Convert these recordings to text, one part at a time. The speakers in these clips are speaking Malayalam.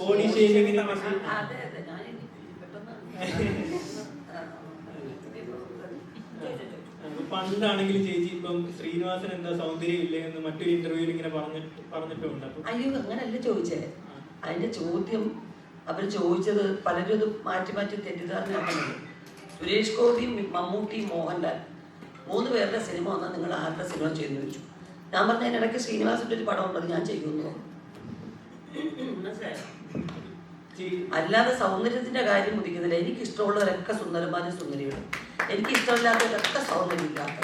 ബോഡി ഷേമിങ്ങിനെ പറ്റി അതെ അതെ. പണ്ടാണെങ്കിലും ചേച്ചി ഇപ്പം ശ്രീനിവാസൻ എന്താ സൗന്ദര്യം ഇല്ലേ എന്ന് മറ്റൊരു ഇന്റർവ്യൂവിൽ ഇങ്ങനെ പറഞ്ഞിട്ട് പറഞ്ഞിട്ടുണ്ട് അയ്യോ അങ്ങനല്ല ചോദിച്ചേ. അതിന്റെ ചോദ്യം അവർ ചോദിച്ചത് പലരും ഇത് മാറ്റി മാറ്റി തെറ്റിദ്ധാരണയാക്കുന്നത് സുരേഷ് ഗോപിയും മമ്മൂട്ടി മോഹൻലാൽ മൂന്ന് പേരുടെ സിനിമ വന്നാൽ നിങ്ങൾ ആരുടെ സിനിമ ചെയ്യുന്നു ചോദിച്ചു. ഞാൻ പറഞ്ഞ ഇടയ്ക്ക് ശ്രീനിവാസിന്റെ ഒരു പടം ഉണ്ടത് ഞാൻ ചെയ്യുന്നു മനസ്സിലായോ? അല്ലാതെ സൗന്ദര്യത്തിന്റെ കാര്യം മുടിക്കുന്നില്ല എനിക്ക് ഇഷ്ടമുള്ളവരൊക്കെ സുന്ദരന്മാരും സുന്ദരികളും. എനിക്ക് ഇഷ്ടമില്ലാത്തവരൊക്കെ സൗന്ദര്യമില്ലാത്ത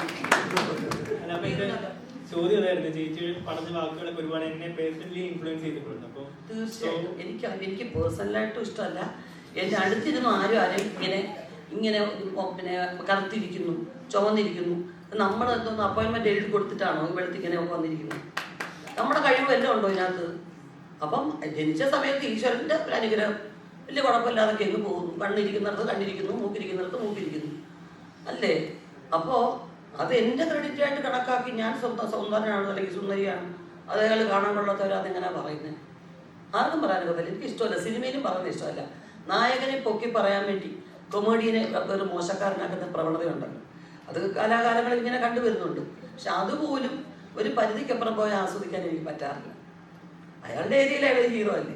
ചോദ്യം അതായിരുന്നു. ചേച്ചി പറഞ്ഞ വാക്കുകളൊക്കെ ഒരുപാട് എന്നെ പേഴ്സണലി ഇൻഫ്ലുവൻസ് ചെയ്തിട്ടുണ്ട്. അപ്പോൾ എനിക്ക് എനിക്ക് പേഴ്സണലായിട്ടും ഇഷ്ടമല്ല. എന്റെ അടുത്തിരുന്നു ആരും ആരും ഇങ്ങനെ ഇങ്ങനെ പിന്നെ കറുത്തിരിക്കുന്നു ചുവന്നിരിക്കുന്നു നമ്മൾ എന്തോന്ന് അപ്പോയിൻമെന്റ് എഴുതി കൊടുത്തിട്ടാണോ ഇവിടുത്തെ ഇങ്ങനെ വന്നിരിക്കുന്നത്? നമ്മുടെ കഴിവ് എല്ലാം ഉണ്ടോ ഇതിനകത്ത്? അപ്പം ജനിച്ച സമയത്ത് ഈശ്വരന്റെ ഒരു അനുഗ്രഹം. വലിയ കുഴപ്പമില്ലാതൊക്കെ എങ്ങ് പോകുന്നു. കണ്ണിരിക്കുന്നിടത്ത് കണ്ണിരിക്കുന്നു മൂക്കിരിക്കുന്നിടത്ത് മൂക്കിരിക്കുന്നു. അല്ലേ? അപ്പോ അത് എന്റെ ക്രെഡിറ്റ് ആയിട്ട് കണക്കാക്കി ഞാൻ സ്വന്തം സൗന്ദര്യനാണ് അല്ലെങ്കിൽ സുന്ദരിയാണ്. അതേപോലെ കാണാൻ കൊള്ളാത്തവരാണെങ്ങനെ പറയുന്നത് ആർക്കും പറയാനൊക്കെ പറ്റില്ല എനിക്ക് ഇഷ്ടമല്ല. സിനിമയിലും പറയുന്നത് ഇഷ്ടമല്ല. നായകനെ പൊക്കി പറയാൻ വേണ്ടി കൊമേഡിയനെ ഒരു മോശക്കാരനാക്കുന്ന പ്രവണതയുണ്ടല്ലോ. അത് കാലാകാലങ്ങളിൽ ഇങ്ങനെ കണ്ടുവരുന്നുണ്ട്. പക്ഷെ അതുപോലും ഒരു പരിധിക്കപ്പുറം പോയി ആസ്വദിക്കാൻ എനിക്ക് പറ്റാറില്ല. അയാളുടെ ഏരിയയിൽ അയാൾ ഹീറോ അല്ലേ?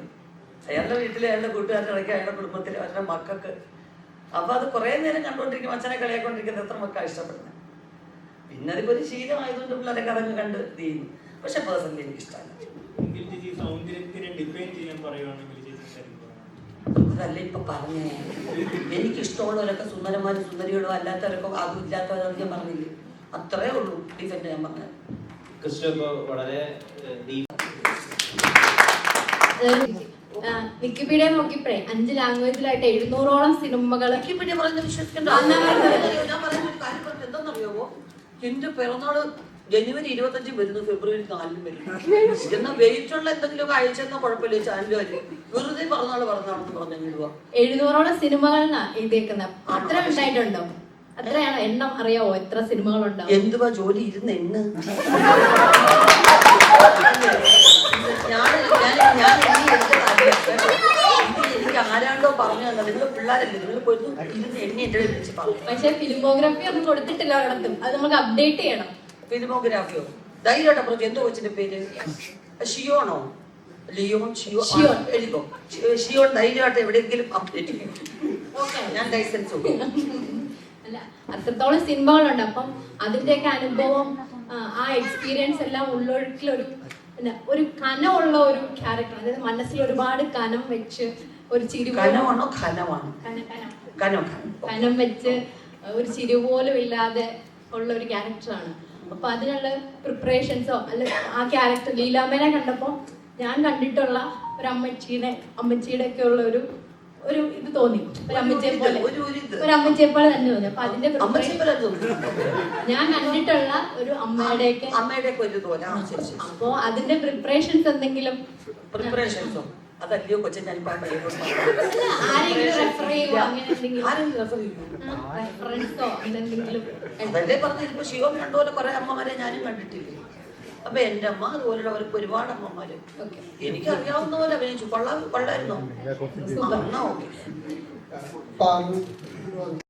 അയാളുടെ വീട്ടിലെ അയാളുടെ കൂട്ടുകാരുടെ ഇടയ്ക്ക് അയാളുടെ കുടുംബത്തിലെ അവരുടെ മക്കൾക്ക്. അപ്പൊ അത് കുറേ നേരം കണ്ടുകൊണ്ടിരിക്കും അച്ഛനെ കളിയാക്കൊണ്ടിരിക്കുന്നത് എത്ര മക്കൾ ഇഷ്ടപ്പെടുന്നത് പിന്നെ അതിപ്പോ ഒരു ശീലമായതുകൊണ്ട് പിള്ളേരൊക്കെ അതങ്ങ് കണ്ട് തീരുന്നു പക്ഷെ പേഴ്സണലി എനിക്ക് ഇഷ്ടമല്ല? അതല്ല ഇപ്പൊ പറഞ്ഞേ. എനിക്ക് ഇഷ്ടമുള്ളവരൊക്കെ സുന്ദരന്മാരും സുന്ദരികളോ അല്ലാത്തവരൊക്കെ അതും ഇല്ലാത്തവരൊക്കെ ഞാൻ പറഞ്ഞില്ലേ? അത്രേ ഉള്ളൂ ഡിഫെൻഡ് ചെയ്യാൻ പറഞ്ഞത്. വളരെ വിക്കിപീഡിയ നോക്കിയപ്പോഴേ അഞ്ച് ലാംഗ്വേജിലായിട്ട് എഴുന്നൂറോളം സിനിമകൾ വിക്കിപീഡിയ പറയുന്നത് വിശ്വസിക്കണ്ട. ഞാൻ പറയുന്ന കാര്യം പറഞ്ഞത് എന്താണെന്നറിയാമോ എന്റെ പിറന്നാൾ ജനുവരി ഇരുപത്തഞ്ചും വരുന്നു ഫെബ്രുവരി നാലിനും വരുന്നു. എന്നാ വെയിറ്റ് ഉള്ള എന്തെങ്കിലും അയച്ചെന്നാ കുഴപ്പമില്ല ചാനലുകാര് വെറുതെ പറഞ്ഞാൾ പറഞ്ഞാണെന്ന് പറഞ്ഞു എഴുന്നൂറോളം സിനിമകളാണ് എഴുതിയേക്കുന്നത് അത്ര ഉണ്ടായിട്ടുണ്ടോ? അത്രയാണ് എണ്ണം അറിയാവോ? എത്ര സിനിമകളുണ്ടോ എന്തുവാ ജോലി ഇരുന്ന് എണ്ണ്? ഞാൻ എണ്ണി എനിക്ക് ആരാണ്ടോ പറഞ്ഞു തന്നെ നിങ്ങൾ പിള്ളേരല്ലേ നിങ്ങൾ പോയിട്ട് ഇരുന്ന് എണ്ണി എന്റെ വിളിച്ച് പറഞ്ഞു പക്ഷെ ഫിലിമോഗ്രാഫി ഒന്നും കൊടുത്തിട്ടില്ല ഒരിടത്തും. അത് നമുക്ക് അപ്ഡേറ്റ് ചെയ്യണം. ഫിലിമോഗ്രാഫിയോ? ധൈര്യമായിട്ട് പറഞ്ഞു എന്തോ കൊച്ചിന്റെ പേര്. ഷിയോണോ? ലിയോൺ ഷിയോ ഷിയോൺ. എഴുതിക്കോ ഷിയോൺ ധൈര്യമായിട്ട് എവിടെയെങ്കിലും അപ്ഡേറ്റ് ചെയ്യും. ഞാൻ ലൈസൻസ് അല്ല അത്രത്തോളം സിനിമകളുണ്ട്. അപ്പം അതിന്റെയൊക്കെ അനുഭവം ആ, ആ എക്സ്പീരിയൻസ് എല്ലാം ഉള്ളൊഴുക്കിലൊരു എന്താ ഒരു കനമുള്ള ഒരു ക്യാരക്ടർ അതായത് മനസ്സിൽ ഒരുപാട് കനം വെച്ച് ഒരു ചിരി കനമാണോ ഖനമാണോ? കന- വെച്ച് ഒരു ചിരി പോലും ഇല്ലാതെ ഉള്ള ഒരു ക്യാരക്ടറാണ് അപ്പൊ അതിനുള്ള പ്രിപ്പറേഷൻസോ അല്ല ആ ക്യാരക്ടർ ലീലാമ്മനെ കണ്ടപ്പോ ഞാൻ കണ്ടിട്ടുള്ള ഒരു അമ്മച്ചീനെ അമ്മച്ചിയുടെ ഒക്കെ ഉള്ള ഒരു ഒരു ഇത് തോന്നി. ഒരു അമ്മച്ചിയെ പോലെ. ഒരു അമ്മച്ചിയെ പോലെ തന്നെ തോന്നി. അപ്പൊ അതിന്റെ അമ്മച്ചി ഞാൻ കണ്ടിട്ടുള്ള ഒരു അമ്മയുടെയൊക്കെ അമ്മയുടെ ഒരു അപ്പോ അതിന്റെ പ്രിപ്പറേഷൻസ് എന്തെങ്കിലും പ്രിപ്പറേഷൻസോ അതല്ലയോ കൊച്ചൻ ഞാൻ ശിവം കണ്ടുപോലെ കുറെ അമ്മമാരെ ഞാനും കണ്ടിട്ടില്ലേ? അപ്പൊ എന്റെ അമ്മ അതുപോലുള്ളവർക്ക് ഒരുപാട് അമ്മമാര്. ഓക്കെ. എനിക്ക് അറിയാവുന്ന പോലെ അഭിനയിച്ചു. കൊള്ളാ കൊള്ളായിരുന്നു. ആ, എന്നാ ഓക്കെ. പാമ്പ്